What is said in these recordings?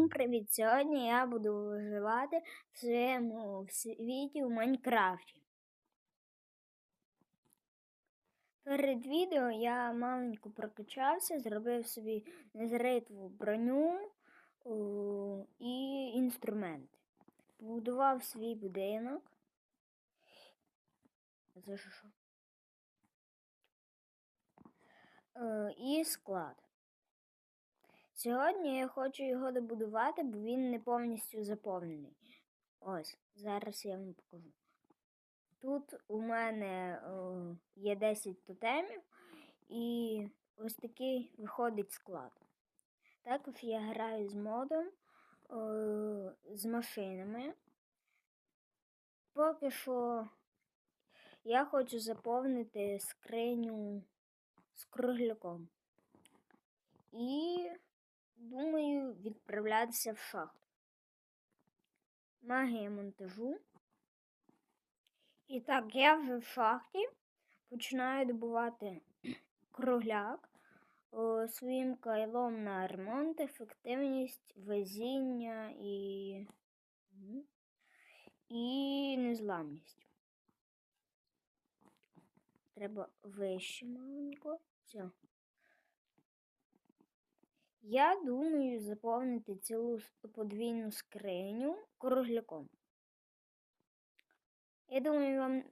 Всім привіт! Сьогодні я буду виживати в своєму світі в Майнкрафті. Перед відео я маленько прокачався, зробив собі незритву броню і інструменти. Побудував свій будинок. Е, і склад. Сьогодні я хочу його добудувати, бо він не повністю заповнений. Ось, зараз я вам покажу. Тут у мене о, є 10 тотемів і ось такий виходить склад. Також я граю з модом, о, з машинами. Поки що я хочу заповнити скриню з кругляком. І думаю відправлятися в шахту. Магія монтажу. І так, я вже в шахті починаю добувати кругляк о, своїм кайлом на ремонт, ефективність, везіння і і незламність. Треба вище маленько. Все. Я думаю заповнити цілу подвійну скриню кругляком. Я думаю, вам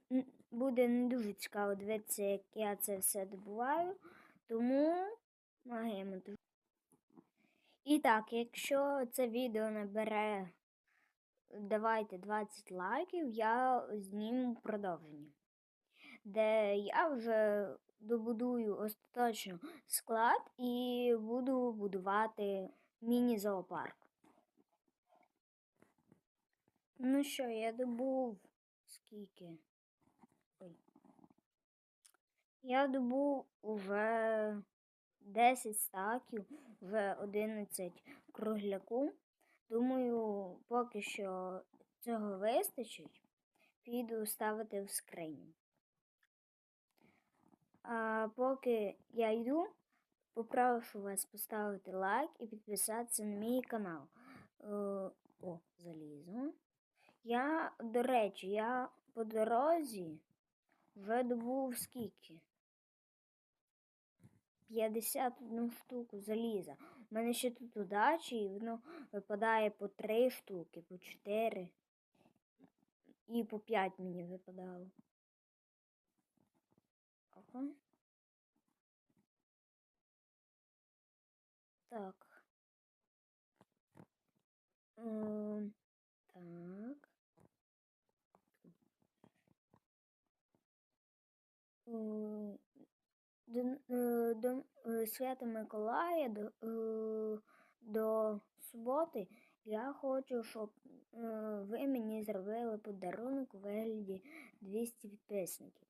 буде не дуже цікаво дивитися, як я це все добуваю, тому маємо дуже. І так, якщо це відео набере, давайте 20 лайків, я зніму продовження, де я вже добудую остаточно склад і буду будувати міні-зоопарк. Ну що, я добув скільки? Ой. Я добув уже 10 стаків, вже 11 кругляку. Думаю, поки що цього вистачить, піду ставити в скриню. А поки я йду, попрошу вас поставити лайк і підписатися на мій канал. Е, о, залізо. Я, до речі, я по дорозі вже добув скільки? 51 штуку заліза. У мене ще тут удачі, і воно випадає по 3 штуки, по 4 і по 5 мені випадало. Ага. Так. Ем, так. До, е, до е, Свята Миколая до, до суботи я хочу, щоб ви мені зробили подарунок у вигляді 200 підписників.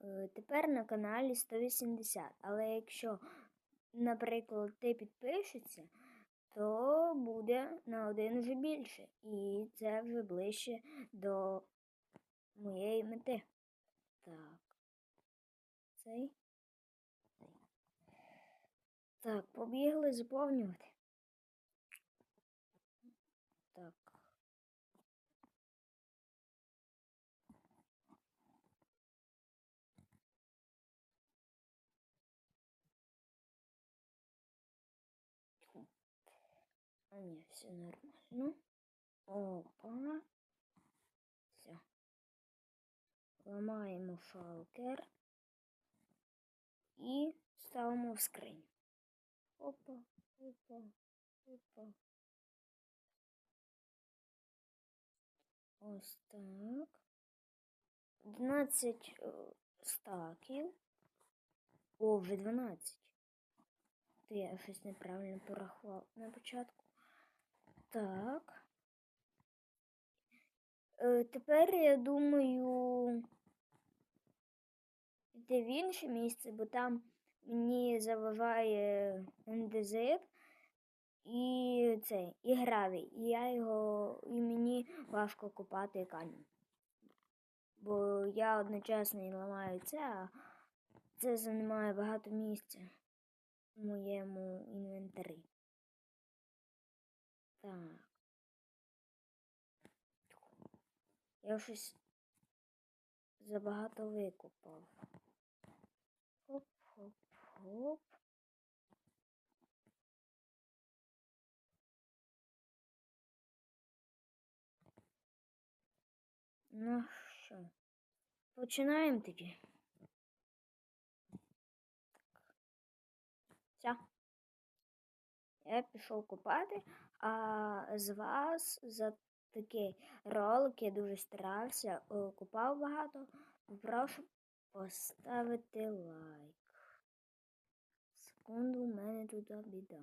Е, тепер на каналі 180. Але якщо, наприклад, ти підпишешся, то буде на один вже більше. І це вже ближче до моєї мети. Так. Цей. Так, побігли заповнювати. А ні, все нормально. Опа. Все. Ламаємо шалкер і ставимо в скриню. Опа, опа, опа. Ось так. 12 е, стаків. О, вже 12. То я щось неправильно порахував на початку. Так. Е, Тепер я думаю йти в інше місце, бо там мені заважає ендезит і цей, і гравій. І я його, і мені важко купати камінь. Бо я одночасно і ламаю це, а це займає багато місця в моєму інвентарі. Так. Я щось забагато викопав. Хоп, хоп, хоп. Ну що, починаємо тоді. Так. Все. Я пішов купати, а з вас за такий ролик я дуже старався, купав багато. Прошу поставити лайк. Секунду, у мене тут біда.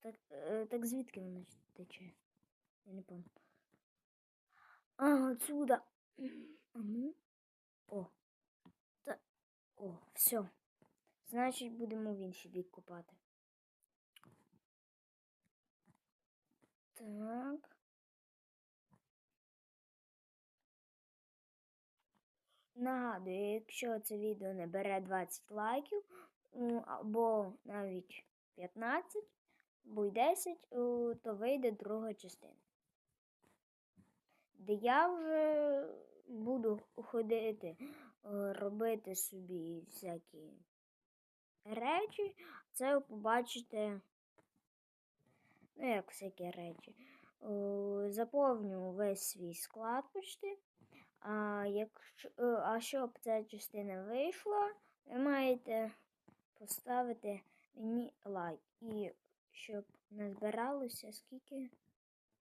Так, е, так звідки воно тече? Я не пам'ятаю. А, отсюда. Ну. О. Та. О, все. Значить, будемо в інший бік купати. Так. Нагадую, якщо це відео не бере 20 лайків, або навіть 15, або й 10, то вийде друга частина. Де я вже буду ходити, е, робити собі всякі речі, це ви побачите, ну як всякі речі. Заповню весь свій склад почти. А, якщо, е, а щоб ця частина вийшла, ви маєте поставити мені лайк. І щоб назбиралося скільки?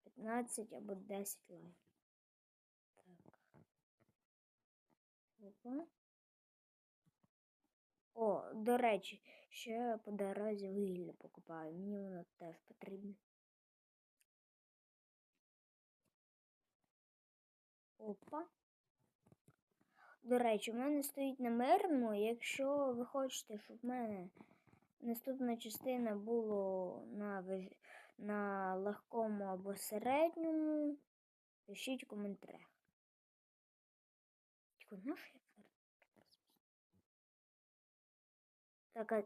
15 або 10 лайків. Так. Опа. До речі, ще по дорозі вугілля покупаю. Мені воно теж потрібно. Опа. До речі, в мене стоїть на мирному. Якщо ви хочете, щоб в мене наступна частина було на, на легкому або середньому, пишіть коментарях. Тільки наш я зараз?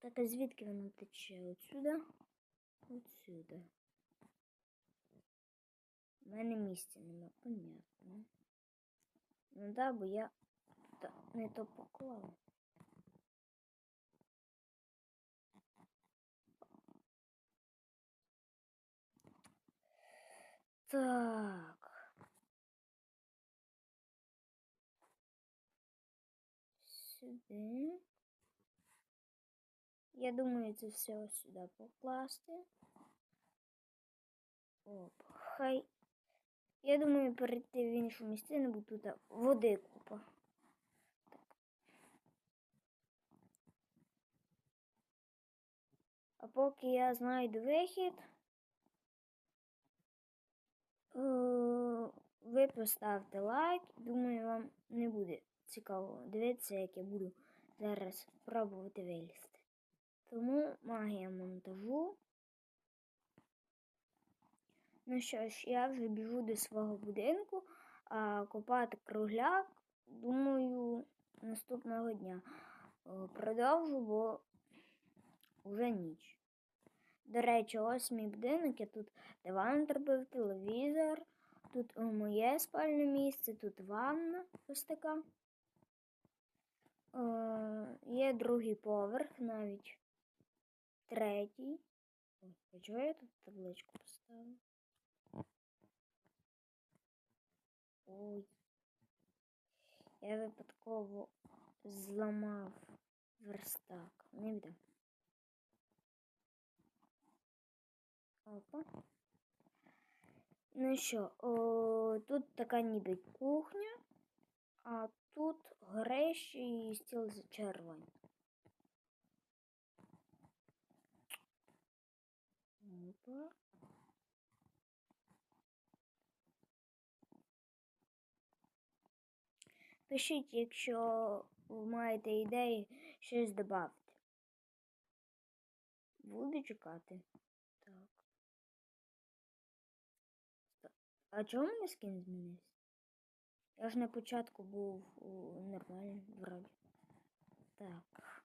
Так, а... а звідки воно тече? Отсюда? Отсюда. У мене місця нема, понятно. Ну да, бо я не то поклав. Так. Я думаю, це все сюди покласти. Оп, хай. Я думаю, перейти в іншу місцину, бо тут води купа. Так. А поки я знайду вихід, е, ви поставте лайк. Думаю, вам не буде цікаво дивитися, як я буду зараз пробувати вилізти. Тому магія монтажу. Ну що ж, я вже біжу до свого будинку, а копати кругляк, думаю, наступного дня продовжу, бо вже ніч. До речі, ось мій будинок, я тут диван зробив, телевізор, тут моє спальне місце, тут ванна ось така. Е, є другий поверх, навіть третій. Ой, а чого я тут табличку поставила? Ой. Я випадково зламав верстак. Не біда. Опа. Ну що, о, тут така ніби кухня, а тут горещі і стіл за червоні. Опа. Пишіть, якщо ви маєте ідеї, щось додати. Буду чекати. Так. А чому мене скін змінився? Я ж на початку був у, нор- нормально, вроді. Так.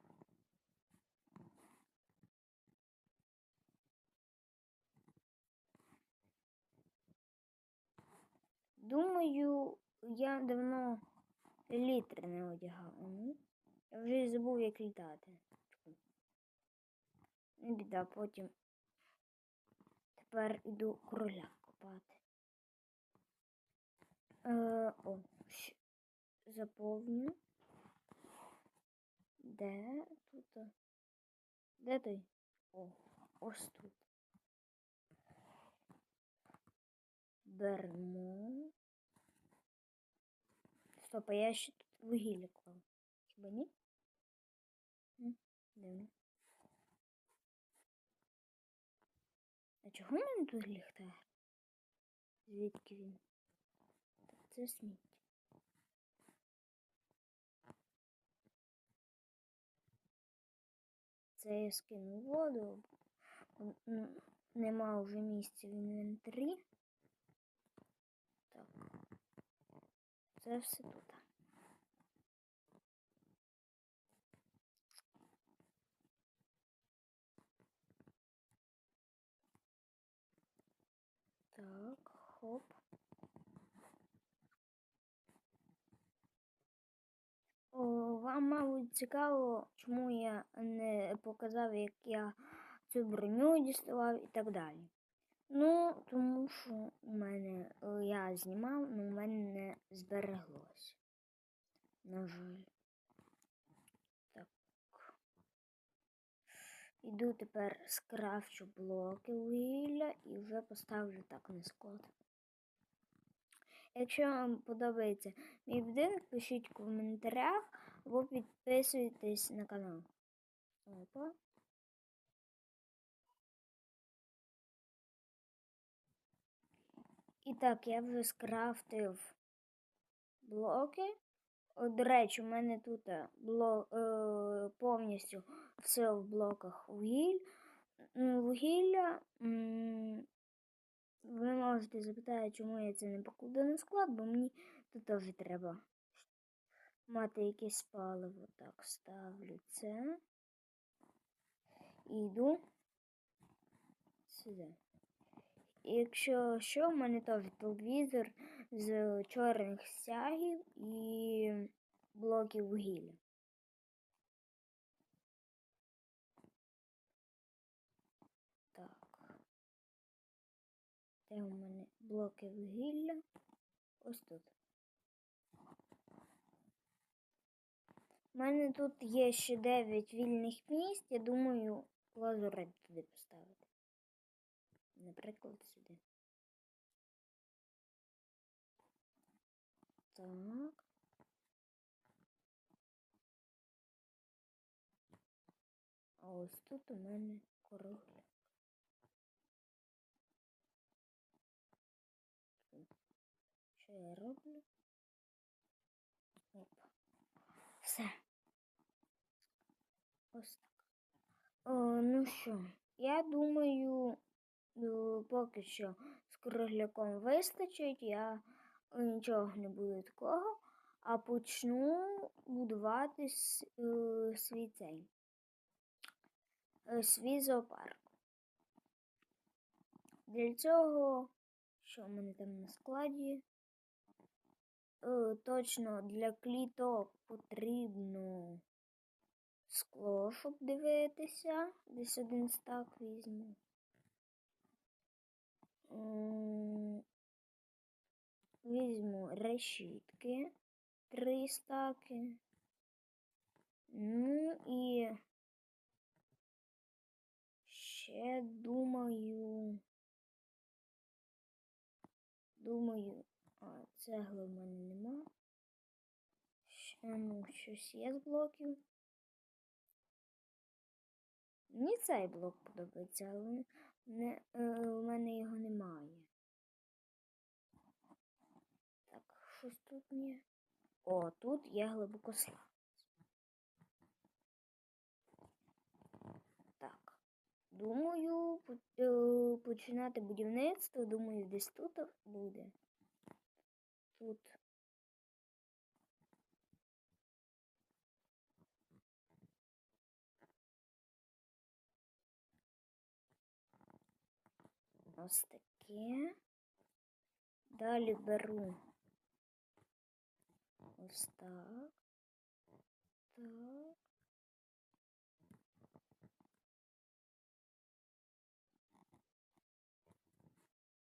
Думаю, я давно літри не одягав. Я вже забув, як літати. Не біда, потім тепер іду короля копати. Е, о, заповню. Де тут? Де той? О, ось тут. Беремо. Стоп, а я ще тут вугілля клав. Хіба ні? Дивно. А чого в мене тут ліхтар? Звідки він? Це сміття. Це я скину воду. Нема вже місця в інвентарі. Так. Це все тут. Так, хоп. О, вам, мабуть, цікаво, чому я не показав, як я цю броню діставав і так далі. Ну, тому що у мене е, я знімав, але у мене не збереглось. На жаль. Так. Іду тепер скрафчу блоки вугілля і вже поставлю так на склад. Якщо вам подобається мій будинок, пишіть в коментарях або підписуйтесь на канал. Опа. І так, я вже скрафтив блоки. О, До речі, у мене тут е, бло, е, повністю все в блоках вугіль. Вугілля. Ви можете запитати, чому я це не покладу на склад, бо мені тут теж треба мати якесь паливо. Так, ставлю це. І йду сюди. Якщо що, в мене теж телевізор з чорних стягів і блоків вугілля. Де у мене блоки вугілля? Ось тут. У мене тут є ще 9 вільних місць. Я думаю, лазурет туди поставити. Наприклад, сюди. Так. А ось тут у мене кругляк. Що я роблю? Оп. Все. Ось так. О, ну що, я думаю, е, поки що з кругляком вистачить, я е, нічого не буде такого, а почну будувати е, свій цей е, свій зоопарк. Для цього, що в мене там на складі? Е, Точно для кліток потрібно скло, щоб дивитися. Десь один стак візьму. Візьму решітки, три стаки. Ну і ще думаю. Думаю, цегли в мене нема. Ще ну, щось є з блоків. Мені цей блок подобається, але не, е, у мене його немає. Так, щось тут є. О, тут є глибокослав. Так. Думаю, е, починати будівництво, думаю, десь тут буде. тут. Ось такие, далее беру вот так. Так.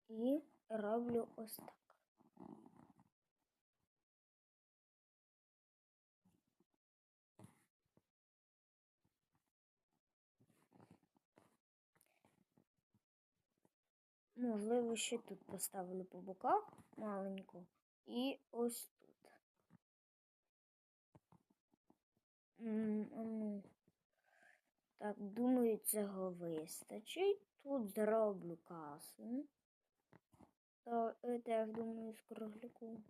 и роблю вот так. Можливо, ще тут поставлю по боках маленьку і ось тут. Ну. Так, думаю, цього вистачить. Тут зроблю касу. Так, е, теж думаю, з кругляку.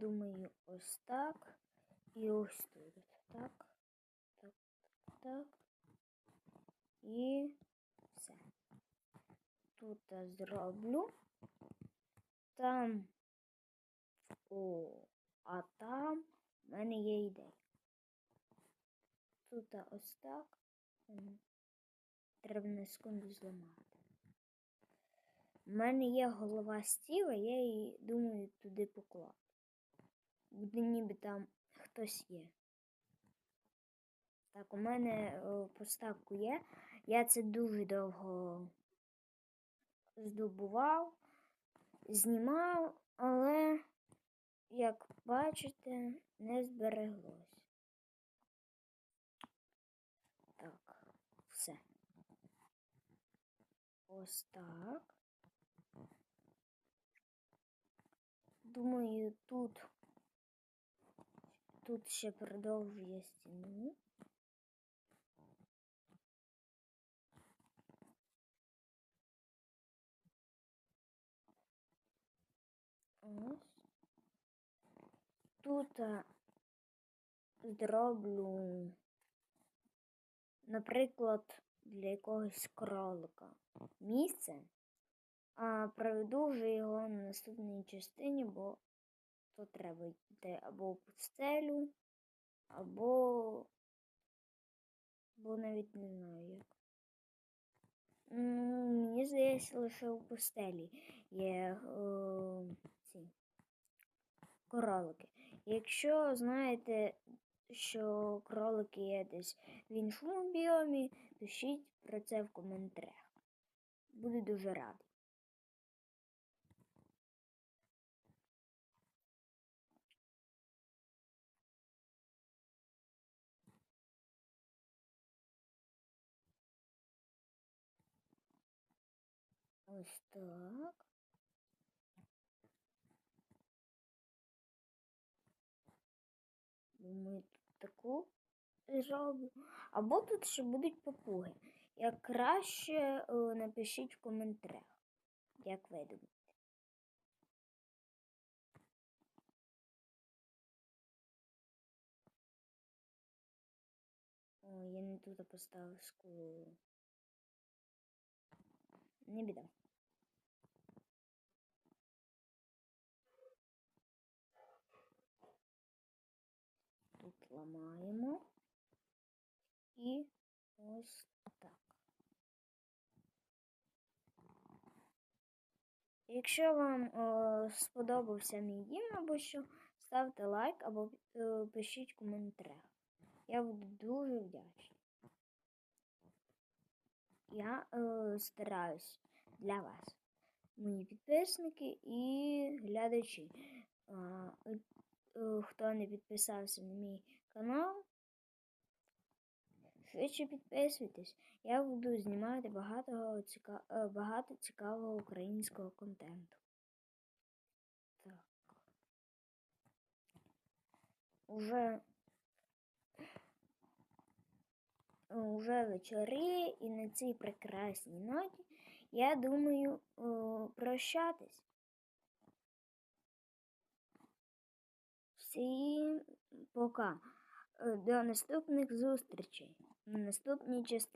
Думаю, ось так. І ось тут. Так. Так, так. І все. Тут я зроблю. Там. О, а там в мене є ідея. Тут ось так. Треба на секунду зламати. У мене є голова стіла, я її думаю туди поклав. Буде ніби там хтось є. Так, у мене о, поставку є. Я це дуже довго здобував, знімав, але, як бачите, не збереглось. Так, все. Ось так. Думаю, тут тут ще продовжує стіну. Ось. Тут зроблю, наприклад, для якогось кролика місце, а проведу вже його на наступній частині, бо то треба йти або в пустелю, або, або навіть не знаю як. Мені здається, лише у пустелі є о, ці кролики. Якщо знаєте, що кролики є десь в іншому біомі, пишіть про це в коментарях. Буду дуже радий. Ось так. Думаю, тут таку зроблю. Або тут ще будуть папуги. Як краще е, напишіть в коментарях, як ви думаєте. Ой, я не тут поставив скулу. Не біда. Ламаємо і ось так. Якщо вам е, сподобався мій дім або що, ставте лайк або е, пишіть в коментарях. Я буду дуже вдячний. Я е, стараюсь для вас, мої підписники і глядачі. Е, е, хто не підписався на мій канал, швидше підписуйтесь. Я буду знімати багато, ціка... е, багато цікавого українського контенту. Так. Уже Уже вечори і на цій прекрасній ноті я думаю о, прощатись. Всім пока. До наступних зустрічей на наступній частині.